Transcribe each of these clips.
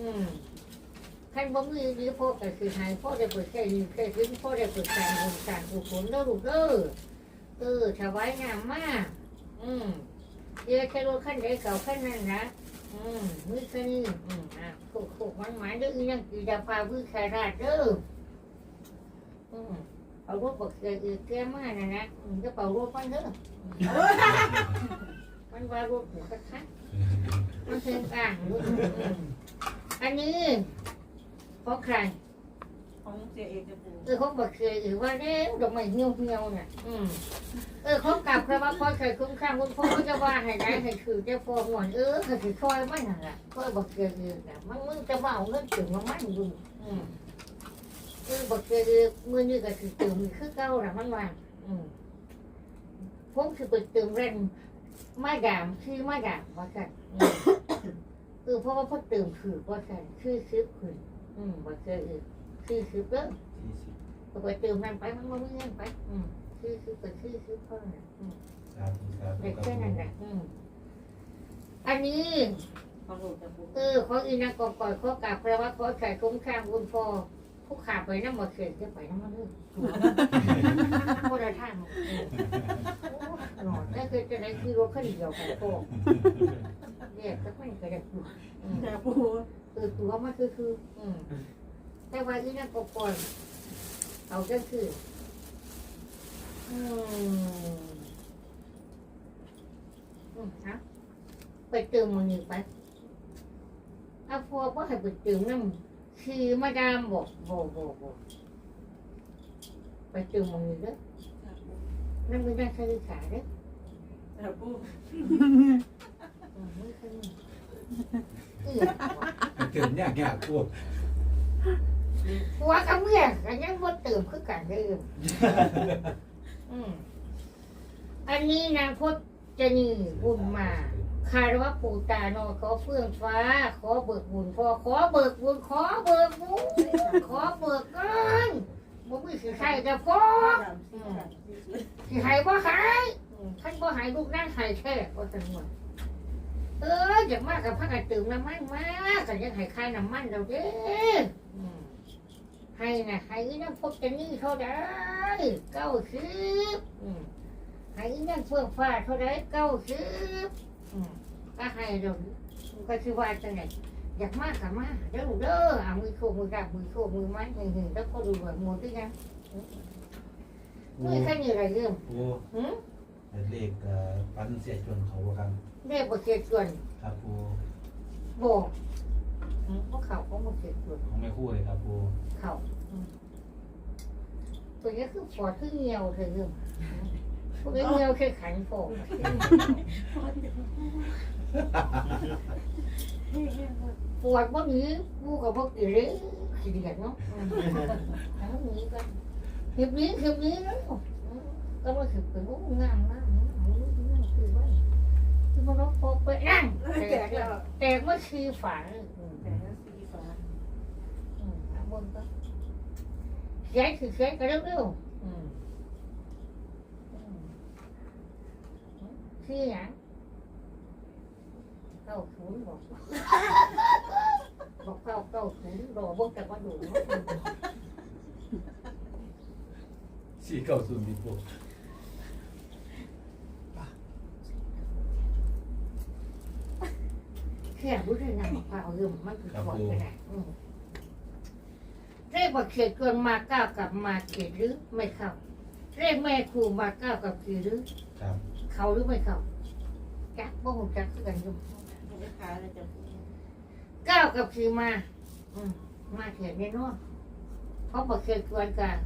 อืมขันบ่มีหรือพ่อก็คือให้พ่อได้เปิดแค่นี้แค่ถึงพ่อได้เปิดการบุญการกุศลแล้วลูกเด้อเออถวายงามมาก อืมเดี๋ยวแค่รถขั้นใดเก่าขั้นนั้นนะอืมมือแค่นี้อืมอะโขกโขกมันหมายเด้ออีนั่งกีดาพาวิคาราชเด้ออืมเอารถบอกเกลือแก้มากนะนะอืมจะเป่ารถมันเด้อมันว่ารถหัวกระทะมันเชิงอ่างรถอืม อันนี้เพราะใครของเสียเอกจะปูเออเขาบอกเคยหรือว่าเด้ดอกไม้เหี่ยวเหี่ยวๆน่ะอืมเออเขากลับพระว่าพ่อเคยคุ้มข้างคุณพ่อเขาจะว่าให้ได้ให้คือจะฟอหวนเออเขาถือคอยมันนั่นแหละคอยบอกเคยคือน่ะมันมึงจะว่าเอาเงินถึงมามันดูอืมเออบอกเคยคือมือนี่ก็คือตื่มคือเก่าน่ะมันว่าอืมผมคือไปตื่มเรนมาดามคือมาดามว่ากันอืม เออเพราะว่าพ่อตื่มคือว่ากันคือคือคืออืมบอกเคยคือคือคือเด้อสี่สิบก็ไปเติมนั่นไปมันก็ไม่เงินไป อืมคือคือเป็นคือคือพ่อน่ะอืมสาธุสาธุเด็กครับแค่นั้นแหละอืมอันนี้ของหนูจะปูเออขออีนักก่อนก่อนขอกราบแปลว่าขอใส่คุ้มข้างคุณพ่อผู้ขาไปน้ำมาเขียนจะไปน้ำมันเลยโคตรท่านอืมหนอนนั่นคือจะไหนคือรถคันเดียวของพ่อเรียกก็ไม่กระดับอยู่อืมจะปูเออตัวมันคือคือ อืมแต่ว่าอีนั่นก็ก่อนเอาก็คือ อืมอืมฮะไปเติมมันนี่ไปเอาพอว่าให้ไปเติมน้ำคือมาดามบอกบอกบอกบอกไปเติมมันนี่เด้อนั่นเป็นนักศึกษาเด้อ จะปูอืมไม่เคยมีเอื้อถึงยากยากพวกหัวกับเมียกันยังบ่เติมคือกันเด้ออืมอันนี้นางพจนีบุญมาคารวะปู่ตาโนขอเฟื่องฟ้า ขอเบิกบุญพอขอเบิกบุญขอเบิกบุญขอเบิกกันบ่มีสิใครจะฟ้อสามสี่สามสี่สี่สิใหายบ่หายอืมท่านบ่หายลูกนั่งหายแท้บ่จังหวะ เอออย่ากมากกับพระกันตื่มน้ำมันมากกันยังให้ค่าน้ำมันเราเด้ออืมให้นะให้น้ำพบจะนี่เท่าไดเก้าสิบอืมให้น้ำเฟื่องฟ้าเท่าไดเก้าสิบอืมก็ให้เราก็คือว่าจังไงอยากมากกับมากเด้อลูกเด้อเอามือโคมือกับมือโคมือไม้มือหึงแล้วก็ดูแบบมือที่ยังมือแค่นี้อะไรเรื่องปูหืม เลขเอ่อปันเสียชนเขาบ่ครับเรียกว่าเกียรติส่วนครับปูบอกอืมพวกเขาก็มาเกียรติส่วนของแม่คู่เลยครับปูเขาอืมตัวนี้คือปอดคือเงียวเธอเรื่องพวกนี้เงียวแค่ขันโผล่ปวดพวกนี้พูกับพวกอีเล่ขีเดียดเนาะอืมเอาพวกนี้กันคลิปนี้คลิปนี้เนา ก็มาถึงเป็นพวกงามมากเนาะเอาลูกนั่งคือว่าคือมันรบพบไปนั่งแจกแล้วแต่เมื่อคือฝันอืมแต่ละสี่ฝาอืมเอาบนก็เขียคือเขียก็เร็วๆอืมอืมชื่อหยังเก้าศูนย์บอกบอกเก้าเก้าศูนย์รอเบิ่งแต่ว่าดูเนาะสี่เก้าศูนย์ดีปูแค่ รู้ได้นำเปล่าเรื่องมันคือความก็ได้อืมเรียกว่าเขียนเกินมาเก้ากับมาเขียนหรือไม่เข้าเรียกแม่ครูมาเก้ากับเขียนหรือครับ เขาหรือไม่เขาจักบ่หูจักคือกันอยู่ลูกค้าเลยจะปูเก้ากับคือมา อืมมาเถียนแน่นอนเพราะบ่เคยกวนกัน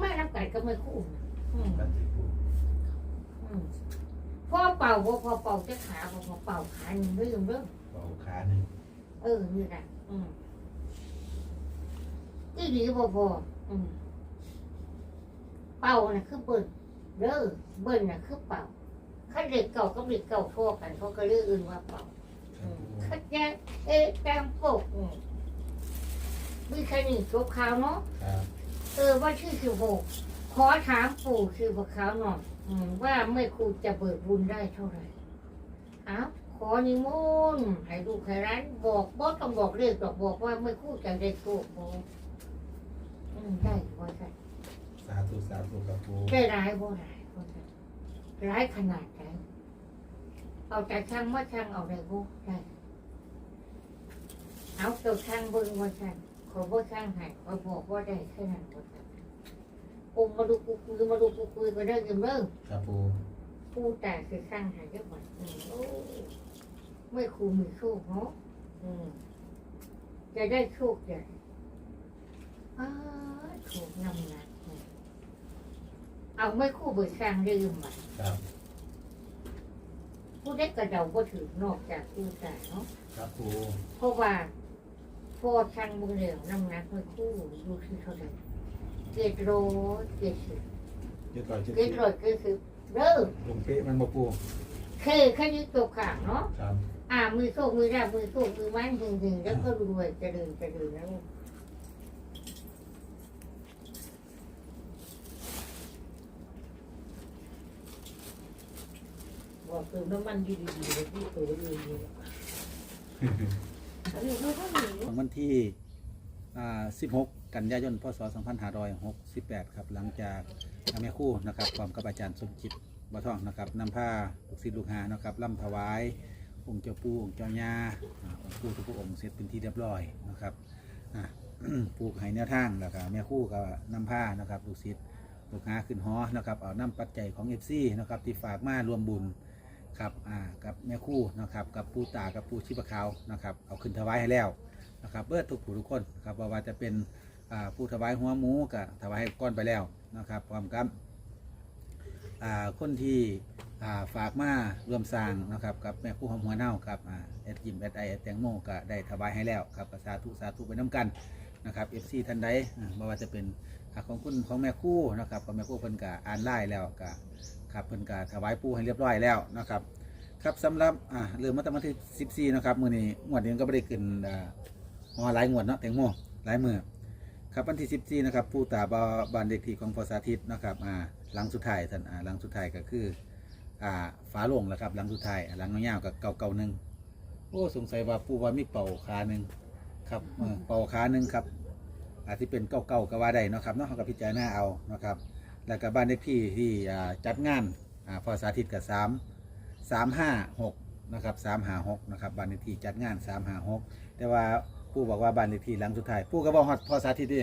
มาน้ำไก่ก็ไม่คู่อืมกันสิปูอืมพ่อเป่าบ่พอเป่าจะขาบ่พอเป่าขาหนึ่งเรื่องเรื่อง เบาขาหนึ่งเออนี่แหละอืมอีดีบ่พออืมเป่าน่ะคือเบิ้ลเด้อเบิ้ลน่ะคือเป่าข้าเด็กเก่ากับเด็กเก่าโทษกันเขาก็เรียกอื่นว่าเป่าครับปูขัดแย้งเอ๊ะแกงปกอืมมีแค่นี้จบข่าวเนาะ ครับเออว่าชื่อสิบหกขอถามปู่คือพวกเขาหน่อยอืมว่าเมื่อครูจะเบิกบุญได้เท่าไหร่อ้าว ขขอนิมนต์ให้ลูกให้ร้านบอกบอกต้องบอกเรียกบอกบอกว่าไม่คู่จะได้โชคบอกอืมได้ว่าใช่สาธุสาธุครับปูได้ร้ายบ่ร้ายว่าใช่ร้ายขนาดไหนเอาแต่ช่างว่าช่างเอาได้บ่ได้เอาตัวช่างเบิ่งว่าช่างขอบ่ช่างให้ขอบอกว่าได้แค่นั้นว่าช่างปูมาดูกูคุยมาดูกูคุยก็ได้ยินเริ่มครับปูปูแต่คือช่างหายจังหวัดอืมโอ้ ไม่ครูมีโชคเนาะอืมจะได้โชคใหญ่อ้าโชคนำหนักเนี่ยเอาไม่คู่เบิกสร้างลืมอะครับ ผู้ได้กระเดาก็ถือนอกจากปูแต่เนาะครับปูเพราะว่าพอช่างมือเหลวนำหนักไม่คู่ดูที่เท่าไหร่เจ็ดโลเจ็ดสิบเจ็ดร้อยเจ็ดเจ็สิดบร้อยเจ็ดสิบเริ่มลงเป๊ะมันมาปูเคแค่นี้จบข่าวเนาะครับ อ่ามือโชคมือราบมือโชคมือมันหึงหึงแล้วก็รวยเจริญเจริญแล้วบอกเติมน้ำมันดีๆเลยที่ตัวดีๆอันนี้เขาก็มีของวันที่อ่า16 กันยายน พศ 2568 ครับ หลังจากแม่คู่นะครับพร้อมกับอาจารย์สมจิตบัวทองนะครับนำผ้าลูกศิษย์ลูกหานะครับล่ำถวาย องค์เจ้าปูองค์เจ้าย่าอ่าองค์ปู่ทุกพระองค์เสร็จเป็นที่เรียบร้อยนะครับอ่าปลูกให้แนวทางแล้วก็แม่คู่ก็นำผ้านะครับลูกศิษย์ลูกหาขึ้นหอนะครับเอาน้ำปัจจัยของ FC นะครับที่ฝากมารวมบุญครับอ่ากับแม่คู่นะครับกับปูตากับปูชิบะขาวนะครับเอาขึ้นถวายให้แล้วนะครับเบิดทุกผู้ทุกคนครับว่าว่าจะเป็นอ่าผู้ถวายหัวหมูกับถวายให้ก้อนไปแล้วนะครับพร้อมกับ อ่าคนที่ อ่าฝากมารวมสร้างนะครับกับแม่ผู้หอมหัวเน่ากับอ่าเอ็ดยิมเอ็ดไอเอ็ดแตงโมก็ได้ถวายให้แล้วครับก็สาธุสาธุไปน้ำกันนะครับเอฟซีท่านใดอ่าบ่ว่าจะเป็นของคุณของแม่คู่นะครับของแม่คู่เพิ่นกะอ่านไล่แล้วกะครับเพิ่นกะถวายปูให้เรียบร้อยแล้วนะครับครับสำหรับอ่าเริ่มมาตั้งแต่วันที่14นะครับมือนี้งวดนี้ก็บ่ได้ขึ้นอ่าอ๋อหลายงวดเนาะแตงโมหลายมือครับวันที่14นะครับผู้ตาบาบานเด็กที่ของพอสาธิตนะครับอ่าหลังสุดท้ายท่านอ่าหลังสุดท้ายก็คือ อ่าฝาโลงแหละครับหลังสุดท้ายหลังยาวๆกับเก่าเก่าๆหนึ่งโอ้สงสัยว่าผู้ว่ามีเป่าขาหนึ่งครับเออเป่าขาหนึ่งครับ อาจจะเป็นเก่าเก่าๆก็ว่าได้เนาะครับเนาะเขาก็พิจารณาเอานะครับ แล้วก็บ้านเด็กที่ที่อ่าจัดงานอ่าพอสาธิตกับสามสามห้าหกนะครับสามห้าหกนะครับบ้านเด็กที่จัดงานสามห้าหกแต่ว่าปู่บอกว่าบ้านเลขที่หลังสุดท้ายปู่ก็บอกฮอดพอสาธิตดิ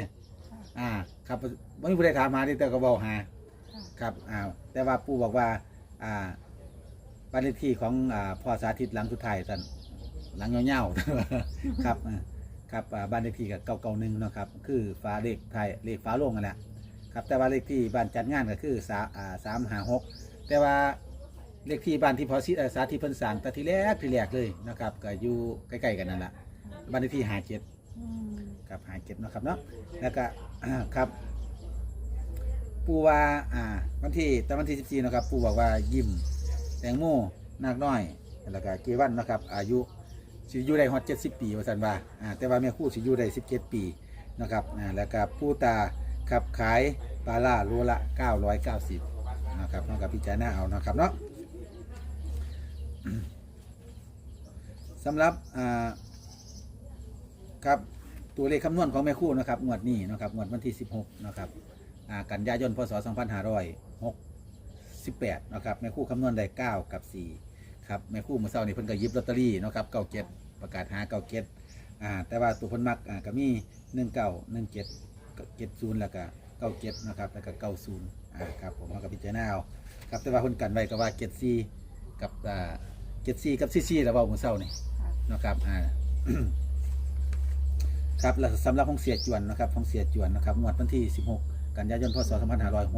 อ่าครับไม่มีผู้ใดถามหาที่แต่ก็บอกหาครับอ่าแต่ว่าปู่บอกว่า อ่าบ้านเลขที่ของอ่าพ่อสาธิตหลังสุดท้ายท่านหลังเงาๆ ครับอ่าครับอ่าบ้านเลขที่กับเก่าเก่าหนึ่งเนาะครับ คือฟ้าเลขไทยเลขฟ้าโล่งกันแหละครับแต่ว่าเลขที่บ้านจัดงานก็คือสาอ่าสามหาหกแต่ว่าเลขที่บ้านที่พอสิเอ่อสาธิตเพิ่นสร้างแต่ทีแรกทีแรกเลยนะครับก็อยู่ใกล้ๆกันนั่นแหละบ้านเลขที่หาเจ็ดครับหาเจ็ดเนาะครับเนาะแล้วก็ ครับ ปูว่าอ่า วันที่แต่วันที่สิบสี่นะครับ ปูบอกว่ายิ้มแตงโมนาคน้อย แล้วก็เกวันนะครับ อายุสิอยู่ได้ฮอดเจ็ดสิบปีว่าสันว่าอ่า แต่ว่าแม่คู่สิอยู่ได้สิบเจ็ดปีนะครับอ่าแล้วก็ปูตาขับขายปลาล่าโลละเก้าร้อยเก้าสิบนะครับนาะกับพิจารณาเอานะครับเนาะสำหรับอ่าครับตัวเลขคำนวณของแม่คู่นะครับงวดนี้นะครับงวดวันที่ 16 นะครับ อ่ากันยายนพศ2568นะครับแม่คู่คำนวณได้ 9 กับ 4 ครับแม่คู่เมื่อเช้านี้เพิ่นก็หยิบลอตเตอรี่นะครับ97ประกาศหา97อ่าแต่ว่าตัวเพิ่นมักอ่าก็มี19 17 70แล้วก็97นะครับแล้วก็90อ่าครับผมเอากับพิจารณาเอาครับแต่ว่าเพิ่นกันไว้ก็ว่า74กับอ่า74กับ44แล้วเว้าเมื่อเช้านี่นะครับอ่า ครับและสำหรับของเสียจวนนะครับของเสียจวนนะครับงวดวันที่ 16 กันยายนพศ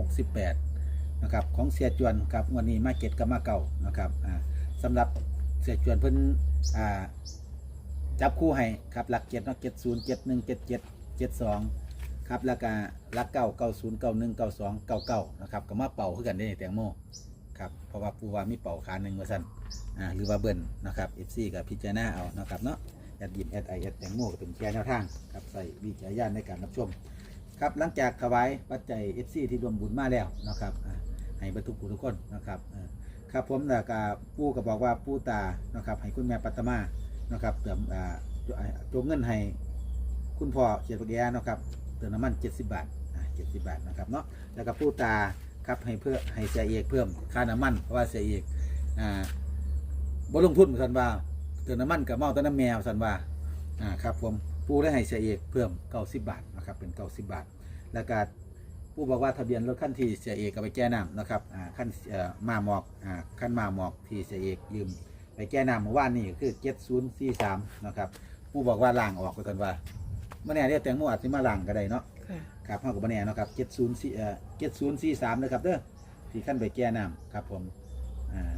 2568นะครับของเสียจวนครับวดนี้มาเก็ตกับมาเก่านะครับอ่าสำหรับเสียจวนเพิ่นอ่าจับคู่ให้ครับหลักเจ็ดเนาะเจ็ดศูนย์เจ็ดหนึ่งเจ็ดเจ็ดเจ็ดสองครับแล้วก็หลักเก้าเก้าศูนย์เก้าหนึ่งเก้าสองเก้าเก้านะครับก็มาเป่าคือกันได้แตงโมครับเพราะว่าปูว่ามีเป่าขาหนึ่งว่าสั่นอ่าหรือว่าเบิ้ลนะครับเอฟซีกับพิจารณาเอานะครับเนาะแอดยิมแอดไอแอดแตงโมก็เป็นแค่แนวทางครับใส่วิจารณญาณในการรับชม ครับหลังจากถวายปัจจัยเอฟซีที่รวมบุญมาแล้วนะครับให้บรรทุกผู้ทุกคนนะครับครับผมแล้วก็ปู่ก็บอกว่าปู่ตานะครับให้คุณแม่ปัตมานะครับเติมจงเงินให้คุณพ่อเขียนปากแย่นะครับเติมน้ำมัน 70 บาท70 บาทนะครับเนาะแล้วก็ปู่ตาครับให้เพื่อให้เสียเอกเพิ่มค่าน้ำมันเพราะว่าเสียเอกอ่าบ่ลงทุนสันว่าเติมน้ำมันกับเมาแต้น้ำแมวสันว่าอ่าครับผมปู่ได้ให้เสียเอกเพิ่ม90บาท นะครับเป็น90บาท แล้วก็ผู้บอกว่าทะเบียนรถขั้นที่เสียเอกก็ไปแก้น้ำนะครับอ่าขั้นเอ่อมาหมอกอ่าขั้นมาหมอกที่เสียเอกยืม ไปแก้น้ำเมื่อวานนี่ก็คือ7043นะครับผู้บอกว่าล่างออกไปกันว่าเมื่อแน่เรียกแตงโมอาจจะมาล่างก็ได้เนาะค่ะครับเท่ากับเมื่อแน่เนาะครับ704เอ่อ7043นะครับเด้อที่ขั้นไปแก้น้ำครับผมอ่า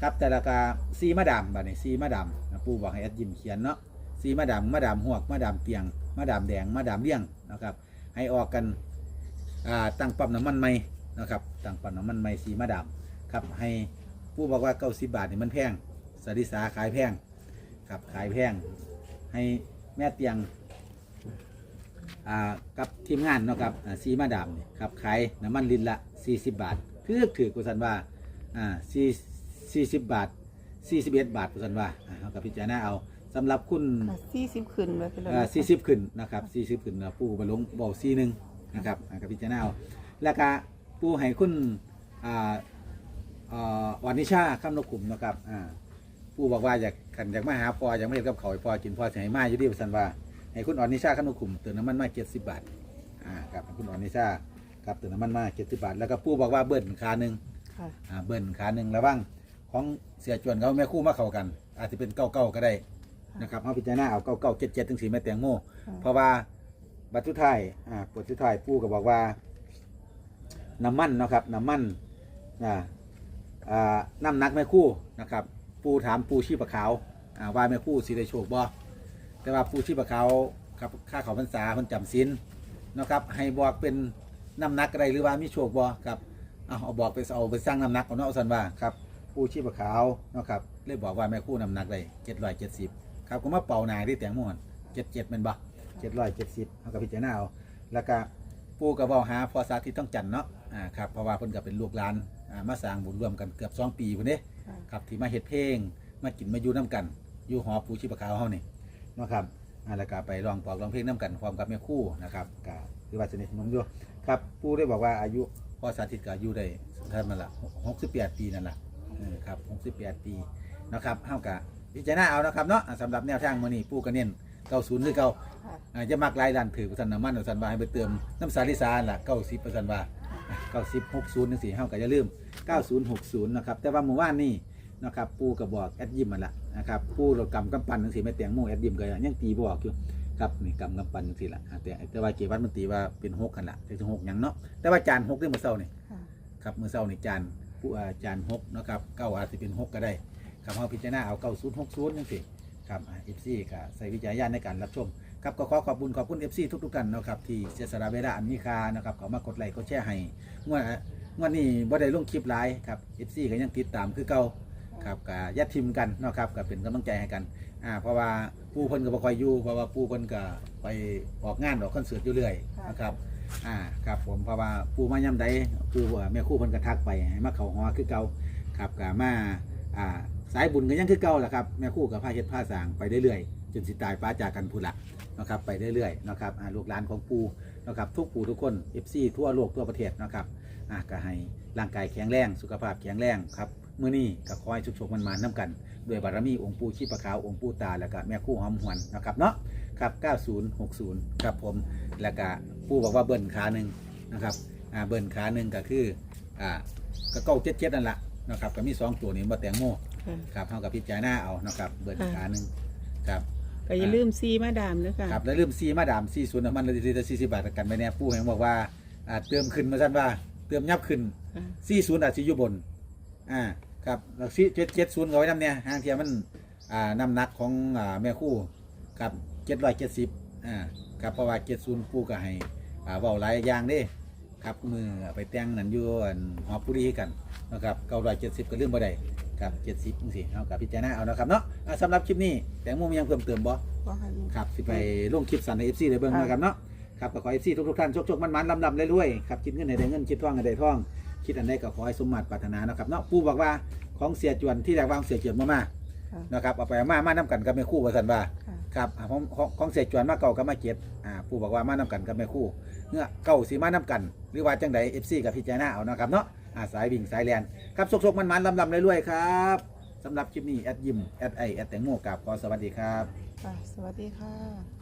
ครับแต่ละกาซีมาดามบัดนี้ซีมาดามนะปู่บอกให้แอดยิมเขียนเนาะซีมาดามมาดามหวกมาดามเตียง มาดามแดงมาดามเลี่ยงนะครับ ให้ออกกันตั้งปั๊มน้ำมันใหม่นะครับตั้งปั๊มน้ำมันใหม่สีมาดามครับให้ผู้บอกว่าเก้าสิบบาทนี่มันแพงสาริสาขายแพงครับขายแพงให้แม่เตียงกับทีมงานนะครับอ่าสีมาดามนี่ครับขายน้ำมันลิตรละ 40 บาท คือถือกุสันว่าอ่าสี่สี่สิบบาท 41 บาทกุสันว่าอ่าเอากับพิจารณาเอา สำหรับคุณสี่สิบขึ้นไปเป็นอ่าสี่สิบขึ้นนะครับสี่สิบขึ้นนะปูไปลงเบาซีหนึ่งนะครับอ่ากับพิจารณาเอาแล้วก็ปูให้คุณอ่าอ่าวันนิชาคำนกขุมนะครับอ่าปูบอกว่าอยากขันอยากมาหาพออยากไม่เห็นกับเขาวให้พอกินพอจะให้มาอยู่ดีสันว่าให้คุณอ่อนนิชาคำนกขุมเติมน้ำมันมาเจ็ดสิบบาทอ่าครับให้คุณอ่อนนิชาครับเติมน้ำมันมาเจ็ดสิบบาท แล้วก็ปูบอกว่าเบิ้ลขาหนึ่ง ค่ะอ่าเบิ้ลขาหนึ่งระวังของเสียจวนเขาแม่คู่มาเข้ากัน อาจจะเป็นเก้าเก้าก็ได้ นะครับเอาพิจารณาเอาเก้าเก้าเจ็ดเจ็ดถึงสี่แม่แตงโมเพราะว่าบัตรทุไทายอ่าบททุไทายปู่ก็บอกว่าน้ำมันเนาะครับน้ำมันอ่าอ่าน้ำหนักแม่คู่นะครับ ปูถามปูชีพขาวอ่าว่าแม่คู่สิได้โชคบ่แต่ว่าปูชีพขาวครับค่าเขาพรรษาเพิ่นจำศีลเนาะครับให้บอกเป็นน้ำหนักอะไรหรือว่ามีโชคบ่ครับเอาเอาบอกไปเอาไปสร้างน้ำหนักเอาเนาะเอาสันว่าครับปูชีพขาวเนาะครับเลยบอกว่าแม่คู่น้ำหนักได้เจ็ดร้อยเจ็ดสิบ ครับก็มาเป่าหนายที่แตงโมนเจ็ดเจ็ดเป็นบ่เจ็ดร้อยเจ็ดสิบเขากับพิจารณาเอาแล้วก็ปู่กับบอกหาพอสาธิตต้องจันทร์เนาะอ่าครับเพราะว่าเพิ่นก็เป็นลูกหลานอ่ามาสร้างบุญร่วมกันเกือบสองปีพุ่นเด้ค่ะ ครับที่มาเฮ็ดเพลง มากินมาอยู่น้กัน อยู่หอปูชีพขาวเฮานี่เนาะครับอ่าแล้วก็ไปร้องปอบร้องเพลงน้กันพร้อมกับแม่ครู่นะครับก็คือว่าสนิทสนมอยู่ครับปู่ได้บอกว่าอายุ พอสาธิตก็อายุได้เท่านั้นละ68 ปีนั่นล่ะเออครับ68 ปีนะครับเฮาก็ พิจารณาเอานะครับเนาะอ่าสำหรับแนวทางมื้อนี้ปู่ก็เน้น90คือเก่าค่ะอาจจะมักหลายด้านถือประสันน้ำมันประสันว่าให้ไปเติมน้ำสาลิสาล่ะเก้าสิบประสันว่าเก้าสิบหกศูนย์นึงสี่ห้าก็อย่าลืมเก้าศูนย์หกศูนย์นะครับแต่ว่าเมื่อวานนี่นะครับปูกระบอกแอดยิมมันละนะครับปูเรากำกำปั้นนึงสี่ไม่เตียงโม่แอดยิมก็ยังตีบอกอยู่ ครับนี่กำกำปั้นนึงสี่ละอ่าแต่แต่ว่าเกวัดมันตีว่าเป็นหกกันละแต่ถึงหกหยังเนาะแต่ว่าจานหกได้เมื่อเช้านี่ ค่ะ ครับเมื่อเช้านี่จานผู้อาจารย์หกนะครับเก้าอาจจะเป็นหกก็ได้ ครับเอาพิจารณาเอาเก้าศูนย์หกศูนย์นั่นสิครับเอฟซีก็ใส่วิจารณญาณในการรับชมครับก็ขอขอบคุณขอบคุณเอฟซีทุกๆท่านนะครับที่เสียสละเวลาอันมีค่านะครับเขามากดไลค์กดแชร์ให้งวดงวดนี้บ่ได้ลงคลิปหลายครับเอฟซีก็ยังติดตามคือเก่าครับกับยัดทิมกันเนาะครับก็เป็นกำลังใจให้กันอ่าเพราะว่าปูเพิ่นก็บ่ค่อยอยู่เพราะว่าปูเพิ่นก็ไปออกงานออกคอนเสิร์ตอยู่เรื่อยนะครับอ่าครับผมเพราะว่าปู่มาย่ำใดปู่ว่าแม่คู่เพิ่นก็ทักไปให้มาเข้าหอคือเก่าครับก็มาอ่าายบุญก็ยังคือเก่าแหละครับแม่คู่กับพาเฮ็ดพาสางไปเรื่อยๆจนสิตายป้าจากกันพุ่นละนะครับไปเรื่อยๆนะครับลูกหลานของปูนะครับทุกปูทุกคน FC ทั่วโลกทั่วประเทศนะครับอะก็ให้ร่างกายแข็งแรงสุขภาพแข็งแรงครับเมื้อนี้ก็ขอให้ชุกๆมันมาน้ำกันด้วยบารมีองค์ปู่ชีพขาวองค์ปู่ตาแล้วก็แม่คู่หอมหวนนะครับเนาะครับ 9060 ครับผมแล้วก็ปู่บอกว่าเบิ้ลขาหนึ่งนะครับอ่าเบิ้ลขาหนึ่งก็คืออ่าก็เก้าเจ็ดเจ็ดนั่นแหละนะครับก็มีสองตัวนี้มาแตงโม ค่ะ ครับเท่ากับพิจารณาเอานะครับเบิ้ลค่ะขาหนึ่งครับ ก็อย่าลืมซีมาดามด้วยค่ะ ครับแล้วเริ่มซีมาดามซีศูนย์น้ำมันเลยทีละสี่สิบบาทกันไปเนี่ยปู่เห็นบอกว่าอ่าเติมขึ้นมาสั้นว่าเติมยับขึ้นค่ะ ซีศูนย์อาจจะอยู่บนอ่าครับแล้วซีเจ็ดเจ็ดศูนย์เอาไว้น้ำเนี่ยห้างเทียมันอ่าน้ำหนักของอ่าแม่คู่ครับเจ็ดร้อยเจ็ดสิบอ่าครับเพราะว่าเจ็ดศูนย์ปู่ก็ให้อ่าเว้าหลายอย่างเด้ ครับมือไปแต่งนั่นอยู่อันหอปุรีกันนะครับเก้าร้อยเจ็ดสิบก็เรื่องบ่ได้ ครับเจ็ดสิบจังสิเอากับพิจารณาเอานะครับเนาะอ่าสำหรับคลิปนี้แตงโมมีหยังเพิ่มเติมบ่ว่าให้มี ครับสิไปลงคลิปสันในเอฟซีได้เบิ่งค่ะนะครับเนาะครับก็ขอเอฟซีทุกๆท่านโชคๆมันๆลำๆเรื่อยๆครับคิดเงินให้ได้เงินคิดท่องให้ได้ท่อง คิดอันใดก็ขอให้สมมาตรปรารถนานะครับเนาะปู่บอกว่าของเสียจวนที่แรกวางเสียจวนมามาค่ะ นะครับเอาไปเอามามานํกันกับแม่ครู่ว่าซั่นว่า ค่ะ ครับอ่าของของของเสียจวนมาเก่ากับมาเจ็ดอ่าปู่บอกว่ามานํกันกับแม่ครู่เมื่อเก่าสิมานํกัน หรือว่าจังใด FC กับพิจารณาเอานะครับเนาะ อาสายวิ่งสายแลนครับสุกๆมันๆลำๆรวยๆครับสำหรับคลิปนี้แอดยิมแอดไอแอดแตงโมกับขอสวัสดีครับ ค่ะสวัสดีค่ะ